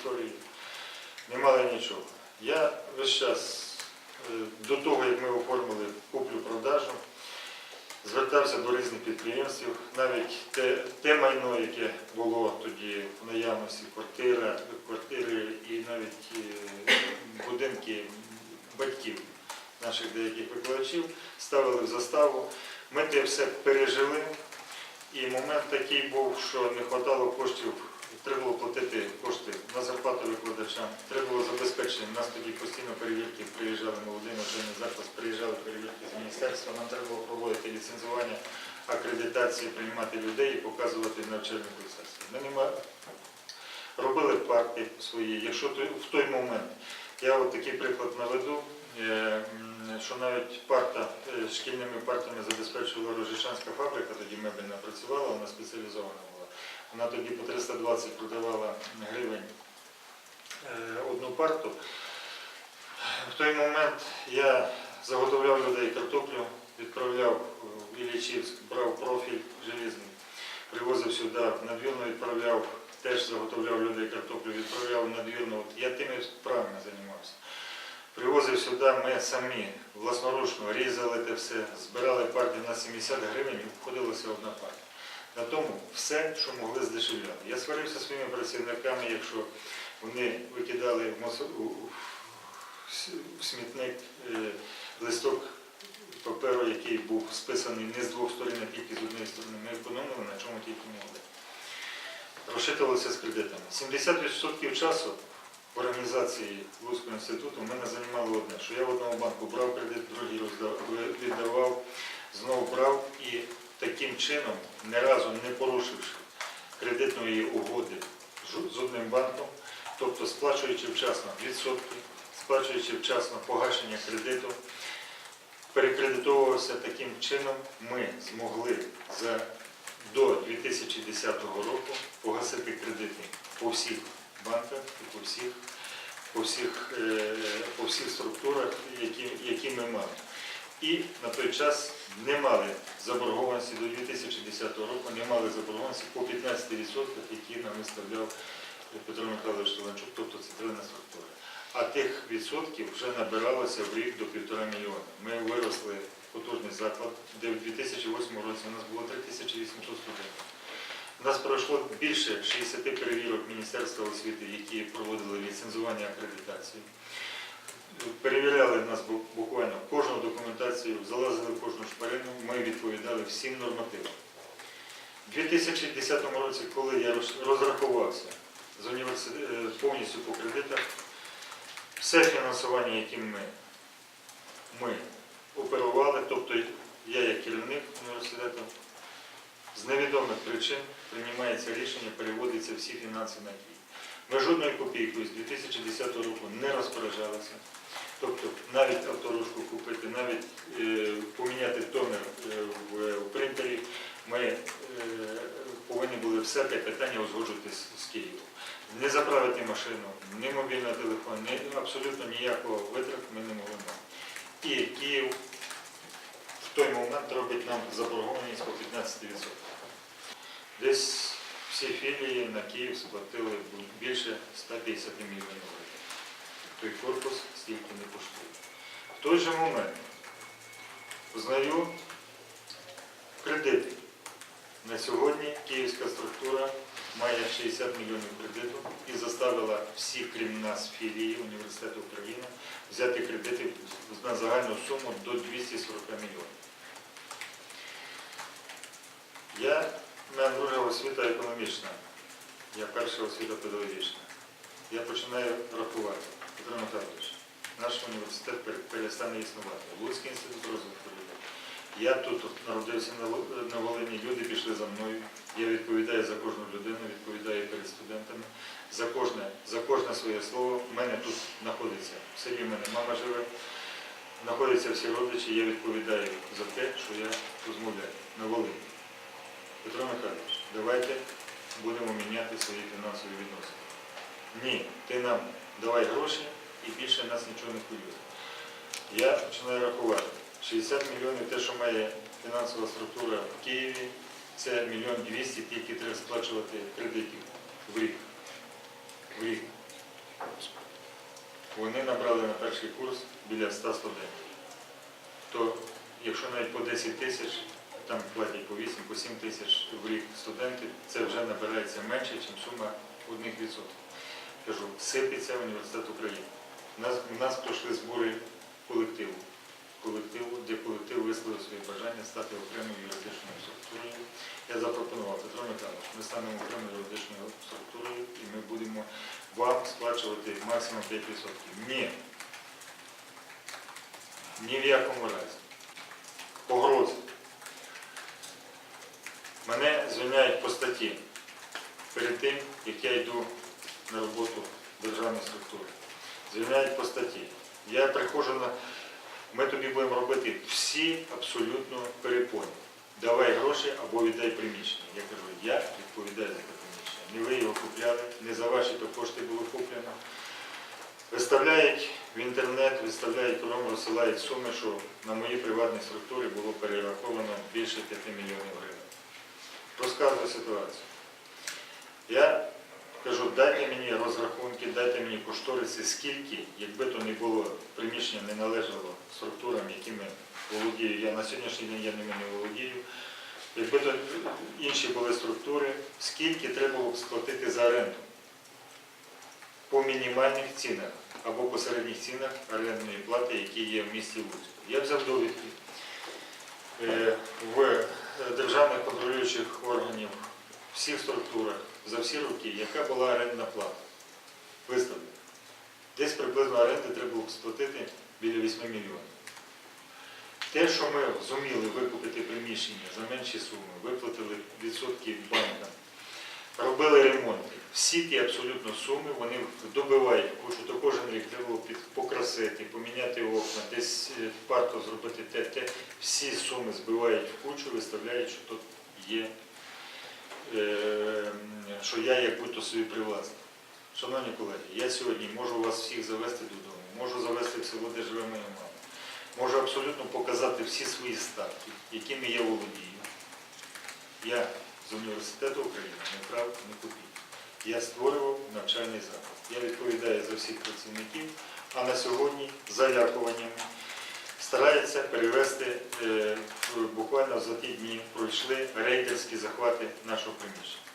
історії, не нічого. Я весь час е, до того, як ми оформили куплю-продажу, звертався до різних підприємств, навіть те, те майно, яке було тоді в наявності, квартира, квартири і навіть е, будинки батьків наших деяких викладачів, ставили в заставу. Ми те все пережили. І момент такий був, що не вистачало коштів, треба було платити кошти на зарплату викладачам, треба було забезпечення. У нас тоді постійно перевірки приїжджали молодий навчальний заклад, приїжджали перевірки з міністерства. Нам треба було проводити ліцензування, акредитації, приймати людей і показувати навчальний процес. Ми не робили парти свої. Якщо в той момент, я от такий приклад наведу, е, що навіть парта е, шкільними партами забезпечувала Рожишанська фабрика, тоді мебельна працювала, вона спеціалізована була. Вона тоді по 320 продавала гривень одну парту. В той момент я заготовляв людей картоплю, відправляв в Іллічівськ, брав профіль желізний, привозив сюди, в надвірну відправляв, теж заготовляв людей картоплю, відправляв в надвірну. От Я тими справами займався. Привозив сюди, ми самі власноручно різали те все, збирали партію на 70 гривень, і обходилася одна партія. На тому все, що могли здешевляти. Я сварився своїми працівниками, якщо вони викидали в, смітник е, листок паперу, який був списаний не з двох сторін, а тільки з однієї сторони. Ми економили на чому тільки могли. Розчитувалися з кредитами. 70% часу в організації Луцького інституту мене займало одне, що я в одному банку брав кредит, другий віддавав, знову брав і таким чином, не разу не порушивши кредитної угоди з одним банком, тобто сплачуючи вчасно відсотки, сплачуючи вчасно погашення кредиту, перекредитовувався таким чином, ми змогли за до 2010 року погасити кредити по всіх банках і по всіх, по всіх, е, по всіх структурах, які, які ми мали. І на той час не мали заборгованості до 2010 року, не мали заборгованості по 15%, які нам виставляв Петро Михайлович Толанчук, тобто центральна структура. А тих відсотків вже набиралося в рік до півтора мільйона. Ми виросли в потужний заклад, де в 2008 році у нас було 3800 студентів. У нас пройшло більше 60 перевірок Міністерства освіти, які проводили ліцензування акредитації. Перевіряли нас буквально кожну документацію, залазили в кожну шпарину, ми відповідали всім нормативам. У 2010 році, коли я розрахувався з повністю по кредитах, все фінансування, яким ми, ми оперували, тобто я як керівник університету, з невідомих причин приймається рішення, переводяться всі фінанси на Київ. Ми жодною копійкою з 2010 року не розпоряджалися. Тобто навіть авторучку купити, навіть е, поміняти тонер е, в, в принтері, ми е, повинні були все те питання узгоджувати з, з Києвом. Не заправити машину, ні мобільний телефон, ні, абсолютно ніякого витрат ми не могли мати. І Київ в той момент робить нам заборгованість по 15%. Десь всі філії на Київ сплатили більше 150 мільйонів гривень. Той корпус стільки не коштує. В той же момент знаю кредити. На сьогодні київська структура має 60 мільйонів кредиту і заставила всі, крім нас, філії університету України, взяти кредити на загальну суму до 240 мільйонів. Я, мене друга освіта економічна, я перша освіта педагогічна. Я починаю рахувати. Петро Михайлович, наш університет перестане існувати. Луцький інститут розвитку людей. Я тут народився на Волині, люди пішли за мною. Я відповідаю за кожну людину, відповідаю перед студентами. За кожне, за кожне своє слово в мене тут знаходиться. В селі в мене мама живе, знаходяться всі родичі, я відповідаю за те, що я розмовляю на Волині. Петро Михайлович, давайте будемо міняти свої фінансові відносини. Ні, ти нам давай гроші і більше нас нічого не хвилює. Я починаю рахувати. 60 мільйонів те, що має фінансова структура в Києві, це мільйон 200, які треба сплачувати кредитів в рік. В рік. Вони набрали на перший курс біля 100 студентів. То якщо навіть по 10 тисяч, там платять по 8, по 7 тисяч в рік студентів, це вже набирається менше, ніж сума 1%. Кажу, сипеться університет України. У нас, у нас пройшли збори колективу. Колективу, де колектив висловив своє бажання стати окремою юридичною структурою. Я запропонував Петро Михайлович, ми станемо окремою юридичною структурою і ми будемо вам сплачувати максимум 5%. Ні. Ні в якому разі. Погрози. Мене звільняють по статті перед тим, як я йду на роботу в державні структури. Звільняють по статті. Я приходжу на. Ми тобі будемо робити всі абсолютно перепони. Давай гроші або віддай приміщення. Я кажу, я відповідаю за це приміщення. Не ви його купляли, не за ваші то кошти було куплено. Виставляють в інтернет, виставляють кругом, розсилають суми, що на мої приватні структури було перераховано більше 5 мільйонів гривень. Розказую ситуацію. Я кажу, дайте мені розрахунки, дайте кошториси, скільки, якби то не було, приміщення не належало структурам, якими володію. Я на сьогоднішній день я ними не володію. Якби то інші були структури, скільки треба було б сплатити за оренду по мінімальних цінах або по середніх цінах орендної плати, які є в місті Луцьку. Я взяв довідки е, в е, державних контролюючих органів, всіх структурах за всі роки, яка була орендна плата. Приблизно оренди треба було сплатити біля 8 мільйонів. Те, що ми зуміли викупити приміщення за менші суми, виплатили відсотки банкам, робили ремонти. Всі ті абсолютно суми вони добивають кучу, то кожен рік треба покрасити, поміняти окна, десь е, парку зробити те, те. Всі суми збивають в кучу, виставляють, що тут є, е, що я як будь-то собі привласник. Шановні колеги, я сьогодні можу вас всіх завести додому, можу завести в село, де живе моя мама. Можу абсолютно показати всі свої статки, якими я володію. Я з університету України не брав ні копійки. Я створював навчальний заклад. Я відповідаю за всіх працівників, а на сьогодні залякуваннями стараються перевести, е, буквально за ті дні пройшли рейдерські захвати нашого приміщення.